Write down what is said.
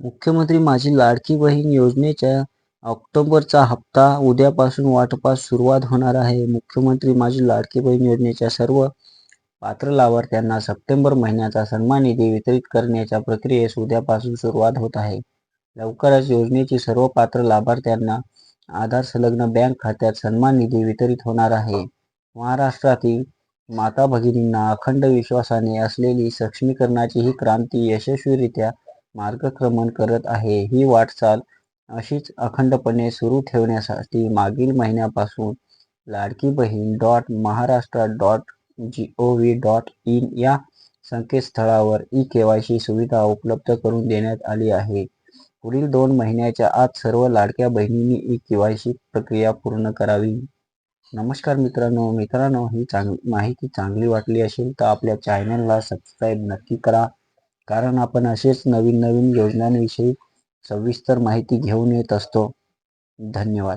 मुख्यमंत्री माझी लाडकी बहीण योजनेच्या ऑक्टोबरचा हप्ता उद्यापासून वाटपास सुरुवात होणार आहे. मुख्यमंत्री माझी लाडकी बहीण योजनेच्या सर्व पात्र लाभार्थ्यांना सप्टेंबर महिन्याचा सन्मान निधी वितरित करण्याच्या प्रक्रियेस उद्यापासून सुरुवात होत आहे. लवकरच योजनेची सर्व पात्र लाभार्थ्यांना आधार संलग्न बँक खात्यात सन्मान निधी वितरित होणार आहे. महाराष्ट्रातील माता-भगिनींना अखंड विश्वासाने असलेली सक्षमीकरणाची ही क्रांती यशस्वीरित्या मार्गक्रमण करत आहे. ही वाटचाल अशीच अखंडपणे सुरू ठेवण्यासाठी मागील महिन्यापासून Ladki Bahin dot Maharashtra dot G O V dot in या संकेतस्थळावर ई-केवायसी सुविधा उपलब्ध करून देण्यात आली आहे. पुढील दोन महिन्याच्या आत सर्व लाडक्या बहिणींनी ई-केवायसी प्रक्रिया पूर्ण करावी. नमस्कार मित्रांनो, मित्रांनो ही माहिती चांगली वाटली असेल तर आपल्या चॅनलला सबस्क्राईब नक्की करा. कारण आपण असेच नवीन नवीन योजनांविषयी सविस्तर माहिती घेऊन येत असतो. धन्यवाद.